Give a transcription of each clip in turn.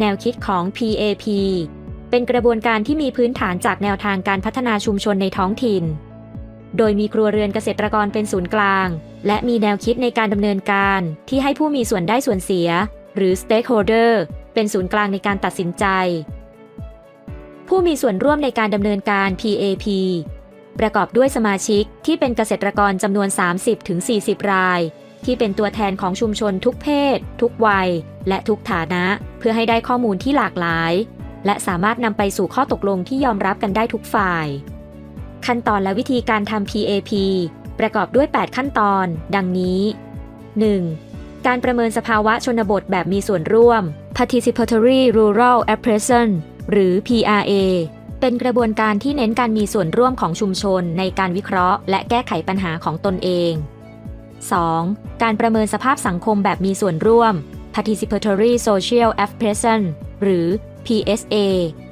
แนวคิดของ PAP เป็นกระบวนการที่มีพื้นฐานจากแนวทางการพัฒนาชุมชนในท้องถิ่น โดยมีครัวเรือนเกษตรกรเป็นศูนย์กลาง และมีแนวคิดในการดำเนินการที่ให้ผู้มีส่วนได้ส่วนเสีย หรือ stakeholder เป็นศูนย์กลางในการตัดสินใจ ผู้มีส่วนร่วมในการดำเนินการ PAP ประกอบด้วยสมาชิกที่เป็นเกษตรกรจำนวน 30-40 ราย ที่เป็นตัวแทนของชุมชนทุกเพศ ทุกวัย และทุกฐานะ เพื่อให้ได้ข้อมูลที่หลากหลาย และสามารถนำไปสู่ข้อตกลงที่ยอมรับกันได้ทุกฝ่าย ขั้นตอนและวิธีการทำ PAP ประกอบด้วย 8 ขั้นตอน ดังนี้ 1. การประเมินสภาวะชนบทแบบมีส่วนร่วม Participatory Rural Appraisal หรือ PRA เป็นกระบวนการที่เน้นการมีส่วนร่วมของชุมชนในการวิเคราะห์ และแก้ไขปัญหาของตนเอง 2. การประเมินสภาพสังคมแบบมีส่วนร่วม Participatory Social Appraisal หรือ PSA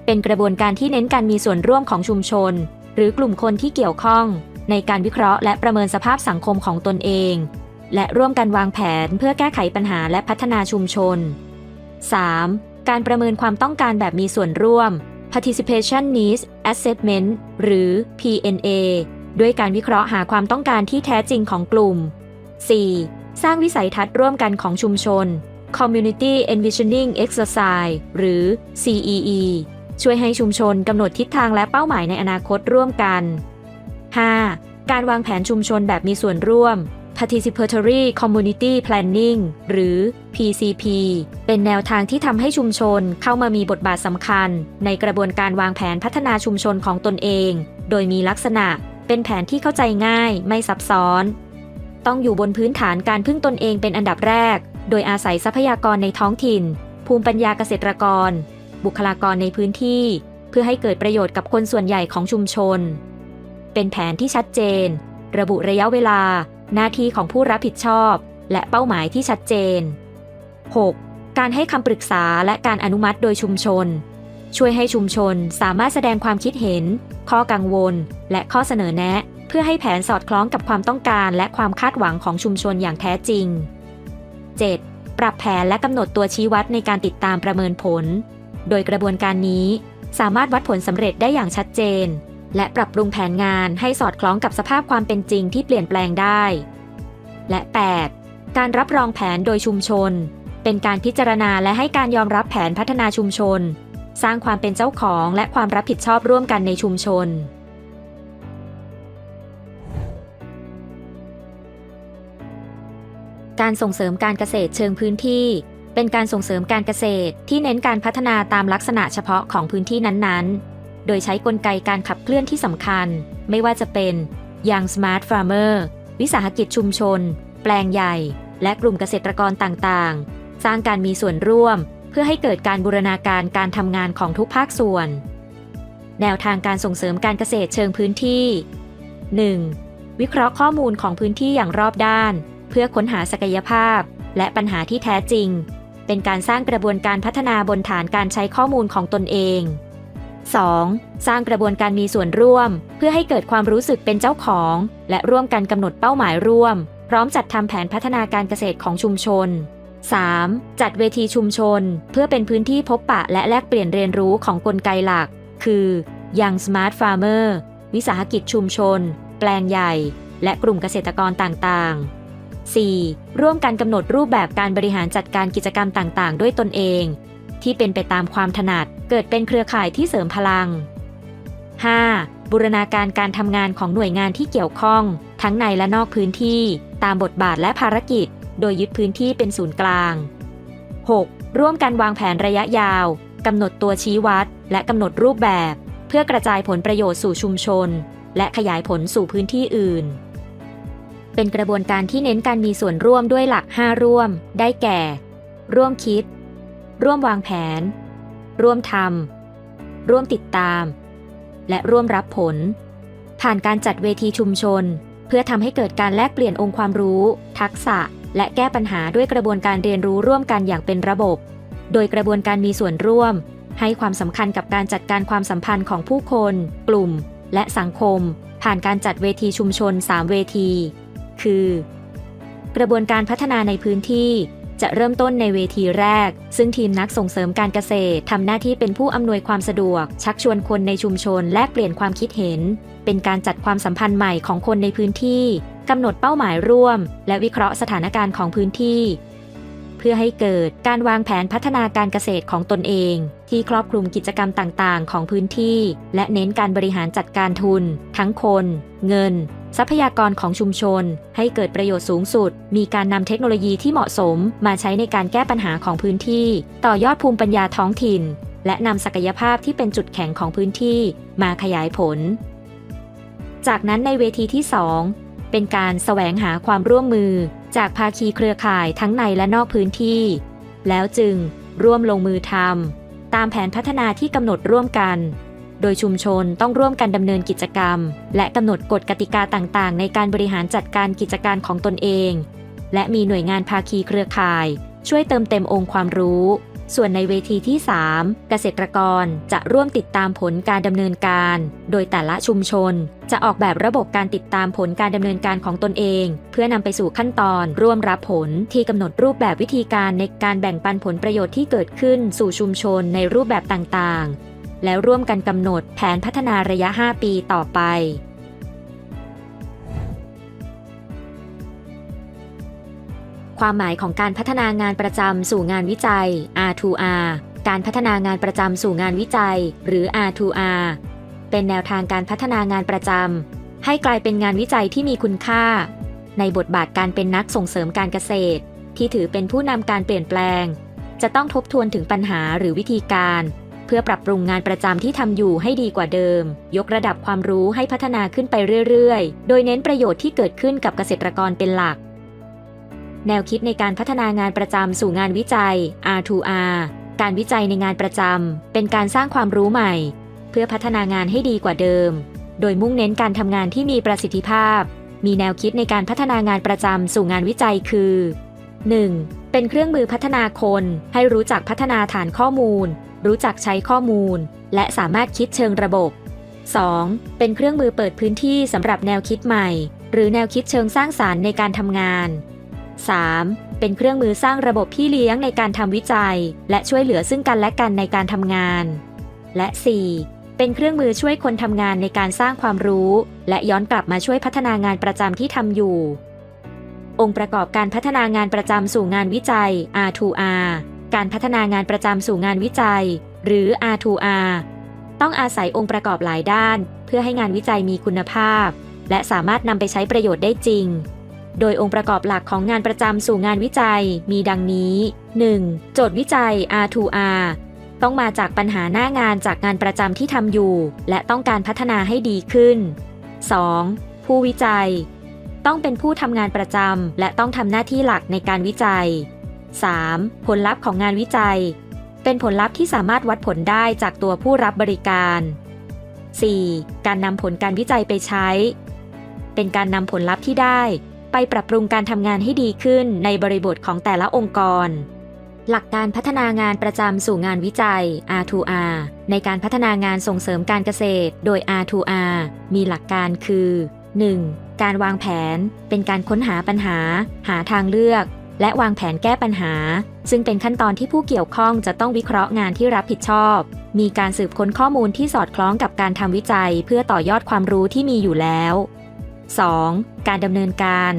เป็นกระบวนการที่เน้นการมีส่วนร่วมของชุมชน หรือกลุ่มคนที่เกี่ยวข้อง ในการวิเคราะห์และประเมินสภาพสังคมของตนเอง และร่วมกันวางแผนเพื่อแก้ไขปัญหาและพัฒนาชุมชน 3. การประเมินความต้องการแบบมีส่วนร่วม Participation Needs Assessment หรือ PNA ด้วยการวิเคราะห์หาความต้องการที่แท้จริงของกลุ่ม 4. สร้างวิสัยทัศน์ร่วมกันของชุมชน Community Envisioning Exercise หรือ CEE ช่วยให้ชุมชนกำหนดทิศทางและเป้าหมายในอนาคตร่วมกัน 5. การวางแผนชุมชนแบบมีส่วนร่วม Participatory Community Planning หรือ PCP เป็นแนวทางที่ทำให้ชุมชนเข้ามามีบทบาทสำคัญ ในกระบวนการวางแผนพัฒนาชุมชนของตนเอง โดยมีลักษณะเป็นแผนที่เข้าใจง่ายไม่ซับซ้อน ต้องอยู่บนพื้นฐานการพึ่งตนเองเป็นอันดับแรก โดยอาศัยทรัพยากรในท้องถิ่น ภูมิปัญญาเกษตรกร บุคลากรในพื้นที่ เพื่อให้เกิดประโยชน์กับคนส่วนใหญ่ของชุมชน เป็นแผนที่ชัดเจน ระบุระยะเวลา หน้าที่ของผู้รับผิดชอบ และเป้าหมายที่ชัดเจน 6. การให้คำปรึกษาและการอนุมัติโดยชุมชน ช่วยให้ชุมชนสามารถแสดงความคิดเห็น ข้อกังวล และข้อเสนอแนะ เพื่อให้แผนสอดคล้องกับความต้องการและความคาดหวังของชุมชนอย่างแท้จริง 7. ปรับแผนและกำหนดตัวชี้วัดในการติดตามประเมินผล โดยกระบวนการนี้สามารถวัดผลสำเร็จได้อย่างชัดเจน และปรับปรุงแผนงานให้สอดคล้องกับสภาพความเป็นจริงที่เปลี่ยนแปลงได้ และ 8. การรับรองแผนโดยชุมชน เป็นการพิจารณาและให้การยอมรับแผนพัฒนาชุมชน สร้างความเป็นเจ้าของและความรับผิดชอบร่วมกันในชุมชน การส่งเสริมการเกษตรเชิงพื้นที่ เป็นการส่งเสริมการเกษตรที่เน้นการพัฒนาตามลักษณะเฉพาะของพื้นที่นั้นๆ โดยใช้กลไกการขับเคลื่อนที่สำคัญ ไม่ว่าจะเป็น Young Smart Farmer วิสาหกิจชุมชน แปลงใหญ่ และกลุ่มเกษตรกรต่างๆ สร้างการมีส่วนร่วม เพื่อให้เกิดการบูรณาการการทำงานของทุกภาคส่วน แนวทางการส่งเสริมการเกษตรเชิงพื้นที่ 1. วิเคราะห์ข้อมูลของพื้นที่อย่างรอบด้าน เพื่อค้นหาศักยภาพ และปัญหาที่แท้จริง เป็นการสร้างกระบวนการพัฒนาบนฐานการใช้ข้อมูลของตนเอง 2. สร้างกระบวนการมีส่วนร่วม เพื่อให้เกิดความรู้สึกเป็นเจ้าของ และร่วมกันกำหนดเป้าหมายร่วม พร้อมจัดทำแผนพัฒนาการเกษตรของชุมชน 3. จัดเวทีชุมชน เพื่อเป็นพื้นที่พบปะและแลกเปลี่ยนเรียนรู้ของกลไกหลัก คือ Young Smart Farmer วิสาหกิจชุมชน แปลงใหญ่ และกลุ่มเกษตรกรต่างๆ 4. ร่วมกันกำหนดรูปแบบการบริหารจัดการกิจกรรมต่างๆ ด้วยตนเอง ที่เป็นไปตามความถนัด เกิดเป็นเครือข่ายที่เสริมพลัง 5. บูรณาการการทำงานของหน่วยงานที่เกี่ยวข้อง ทั้งในและนอกพื้นที่ ตามบทบาทและภารกิจ โดยยึดพื้นที่เป็นศูนย์กลาง 6. ร่วมกันวางแผนระยะยาวกำหนดตัวชี้วัด และกำหนดรูปแบบ เพื่อกระจายผลประโยชน์สู่ชุมชน และขยายผลสู่พื้นที่อื่น เป็นกระบวนการที่เน้นการมีส่วนร่วมด้วยหลัก 5 ร่วม ได้แก่ ร่วมคิด ร่วมวางแผน ร่วมทำร่วมติดตาม และร่วมรับผล ผ่านการจัดเวทีชุมชน เพื่อทำให้เกิดการแลกเปลี่ยนองค์ความรู้ ทักษะ และแก้ปัญหาด้วยกระบวนการเรียนรู้ร่วมกันอย่างเป็นระบบ โดยกระบวนการมีส่วนร่วม ให้ความสำคัญกับการจัดการความสัมพันธ์ของผู้คน กลุ่ม และสังคมผ่านการจัดเวทีชุมชน 3 เวที คือ กระบวนการพัฒนาในพื้นที่จะเริ่มต้นในเวทีแรก ซึ่งทีมนักส่งเสริมการเกษตรทำหน้าที่เป็นผู้อำนวยความสะดวก ชักชวนคนในชุมชนแลกเปลี่ยนความคิดเห็น เป็นการจัดความสัมพันธ์ใหม่ของคนในพื้นที่กำหนดเป้าหมายร่วม และวิเคราะห์สถานการณ์ของพื้นที่ เพื่อให้เกิดการวางแผนพัฒนาการเกษตรของตนเอง ที่ครอบคลุมกิจกรรมต่างๆ ของพื้นที่ และเน้นการบริหารจัดการทุน ทั้งคน เงิน ทรัพยากรของชุมชน ให้เกิดประโยชน์สูงสุด มีการนำเทคโนโลยีที่เหมาะสม มาใช้ในการแก้ปัญหาของพื้นที่ ต่อยอดภูมิปัญญาท้องถิ่น และนำศักยภาพที่เป็นจุดแข็งของพื้นที่มาขยายผล จากนั้นในเวทีที่ 2 เป็นการแสวงหาความร่วมมือ จากภาคีเครือข่ายทั้งในและนอกพื้นที่ แล้วจึงร่วมลงมือทำตามแผนพัฒนาที่กำหนดร่วมกัน โดยชุมชนต้องร่วมกันดำเนินกิจกรรม และกำหนดกฎกติกาต่างๆ ในการบริหารจัดการกิจการของตนเอง และมีหน่วยงานภาคีเครือข่าย ช่วยเติมเต็มองค์ความรู้ ส่วนในเวทีที่ 3 เกษตรกรจะร่วมติดตามผลการดำเนินการ โดยแต่ละชุมชน จะออกแบบระบบการติดตามผลการดำเนินการของตนเอง เพื่อนำไปสู่ขั้นตอนร่วมรับผลที่กำหนดรูปแบบวิธีการในการแบ่งปันผลประโยชน์ที่เกิดขึ้นสู่ชุมชนในรูปแบบต่างๆ แล้วร่วมกันกำหนดแผนพัฒนาระยะ 5 ปีต่อไป ความหมายของการพัฒนางานประจำสู่งานวิจัย R2R การพัฒนางานประจำสู่งานวิจัย หรือ R2R เป็นแนวทางการพัฒนางานประจำให้กลายเป็นงานวิจัยที่มีคุณค่า ในบทบาทการเป็นนักส่งเสริมการเกษตร ที่ถือเป็นผู้นำการเปลี่ยนแปลง จะต้องทบทวนถึงปัญหาหรือวิธีการ เพื่อปรับปรุงงานประจำที่ทำอยู่ให้ดีกว่าเดิม ยกระดับความรู้ให้พัฒนาขึ้นไปเรื่อยๆ โดยเน้นประโยชน์ที่เกิดขึ้นกับเกษตรกรเป็นหลัก แนวคิดในการพัฒนางานประจำสู่งานวิจัย R2R การวิจัยในงานประจำเป็นการสร้างความรู้ใหม่ เพื่อพัฒนางานให้ดีกว่าเดิม โดยมุ่งเน้นการทำงานที่มีประสิทธิภาพ มีแนวคิดในการพัฒนางานประจำสู่งานวิจัยคือ 1. เป็นเครื่องมือพัฒนาคนให้รู้จักพัฒนาฐานข้อมูล รู้จักใช้ข้อมูล และสามารถคิดเชิงระบบ 2. เป็นเครื่องมือเปิดพื้นที่สำหรับแนวคิดใหม่ หรือแนวคิดเชิงสร้างสารรค์ในการทำงาน 3. เป็นเครื่องมือสร้างระบบพี่เลี้ยงในการทำวิจัย และช่วยเหลือซึ่งกันและกันในการทำงาน และ 4. เป็นเครื่องมือช่วยคนทำงานในการสร้างความรู้ และย้อนกลับมาช่วยพัฒนางานประจำที่ทำอยู่ องค์ประกอบการพัฒนางานประจำสู่งานวิจัย R2R การพัฒนางานประจำสู่งานวิจัย หรือ R2R ต้องอาศัยองค์ประกอบหลายด้าน เพื่อให้งานวิจัยมีคุณภาพ และสามารถนำไปใช้ประโยชน์ได้จริง โดยองค์ประกอบหลักของงานประจำสู่งานวิจัยมีดังนี้ 1. โจทย์วิจัย R2R ต้องมาจากปัญหาหน้างานจากงานประจำที่ทำอยู่ และต้องการพัฒนาให้ดีขึ้น 2. ผู้วิจัย ต้องเป็นผู้ทำงานประจำและต้องทำหน้าที่หลักในการวิจัย 3. ผลลัพธ์ของงานวิจัย เป็นผลลัพธ์ที่สามารถวัดผลได้จากตัวผู้รับบริการ 4. การนำผลการวิจัยไปใช้ เป็นการนำผลลัพธ์ที่ได้ ไปปรับปรุงการทำงานให้ดีขึ้นในบริบทของแต่ละองค์กร หลักการพัฒนางานประจำสู่งานวิจัย R2R ในการพัฒนางานส่งเสริมการเกษตร โดย R2R มีหลักการคือ 1. การวางแผน เป็นการค้นหาปัญหา หาทางเลือก และวางแผนแก้ปัญหา ซึ่งเป็นขั้นตอนที่ผู้เกี่ยวข้องจะต้องวิเคราะห์งานที่รับผิดชอบ มีการสืบค้นข้อมูลที่สอดคล้องกับการทำวิจัย เพื่อต่อยอดความรู้ที่มีอยู่แล้ว 2. การดำเนินการ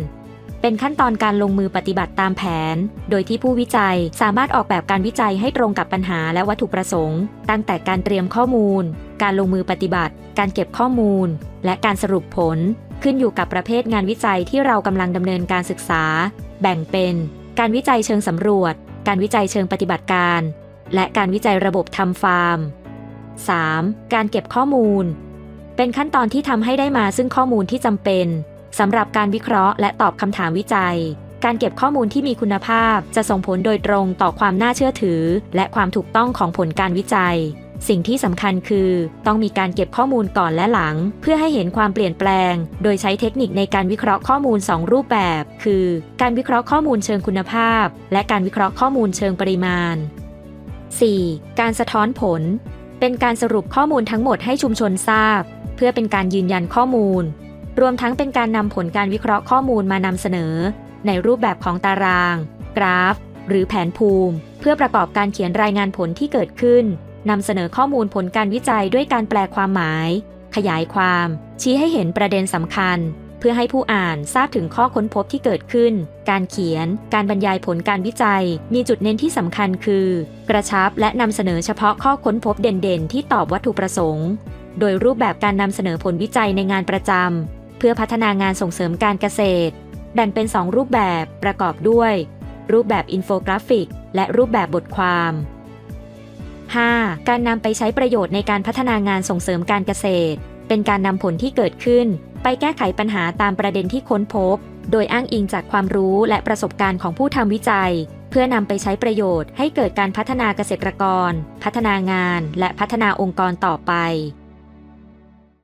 เป็นขั้นตอนการลงมือปฏิบัติตามแผน โดยที่ผู้วิจัยสามารถออกแบบการวิจัยให้ตรงกับปัญหาและวัตถุประสงค์ ตั้งแต่การเตรียมข้อมูล การลงมือปฏิบัติ การเก็บข้อมูล และการสรุปผล ขึ้นอยู่กับประเภทงานวิจัยที่เรากำลังดำเนินการศึกษา แบ่งเป็น การวิจัยเชิงสำรวจ การวิจัยเชิงปฏิบัติการ และการวิจัยระบบทำฟาร์ม 3. การเก็บข้อมูล เป็นขั้นตอนที่ทำให้ได้มาซึ่งข้อมูลที่จำเป็นสำหรับการวิเคราะห์และตอบคำถามวิจัย การเก็บข้อมูลที่มีคุณภาพจะส่งผลโดยตรงต่อความน่าเชื่อถือ และความถูกต้องของผลการวิจัย สิ่งที่สำคัญคือ ต้องมีการเก็บข้อมูลก่อนและหลัง เพื่อให้เห็นความเปลี่ยนแปลง โดยใช้เทคนิคในการวิเคราะห์ข้อมูล 2 รูปแบบ คือ การวิเคราะห์ข้อมูลเชิงคุณภาพ และการวิเคราะห์ข้อมูลเชิงปริมาณ 4. การสะท้อนผล เป็นการสรุปข้อมูลทั้งหมดให้ชุมชนทราบ เพื่อเป็นการยืนยันข้อมูล รวมทั้งเป็นการนำผลการวิเคราะห์ข้อมูลมานำเสนอ ในรูปแบบของตาราง กราฟ หรือแผนภูมิ เพื่อประกอบการเขียนรายงานผลที่เกิดขึ้น นำเสนอข้อมูลผลการวิจัยด้วยการแปลความหมาย ขยายความ ชี้ให้เห็นประเด็นสำคัญ เพื่อให้ผู้อ่านทราบถึงข้อค้นพบที่เกิดขึ้น การเขียน การบรรยายผลการวิจัย มีจุดเน้นที่สำคัญคือ กระชับและนำเสนอเฉพาะข้อค้นพบเด่นๆ ที่ตอบวัตถุประสงค์ โดยรูปแบบการนำเสนอผลวิจัยในงานประจำเพื่อพัฒนางานส่งเสริมการเกษตร แบ่งเป็น 2 รูปแบบประกอบด้วย รูปแบบอินโฟกราฟิก และรูปแบบบทความ 5. การนำไปใช้ประโยชน์ในการพัฒนางานส่งเสริมการเกษตร เป็นการนำผลที่เกิดขึ้น ไปแก้ไขปัญหาตามประเด็นที่ค้นพบ โดยอ้างอิงจากความรู้และประสบการณ์ของผู้ทำวิจัย เพื่อนำไปใช้ประโยชน์ให้เกิดการพัฒนาเกษตรกร พัฒนางาน และพัฒนาองค์กรต่อไป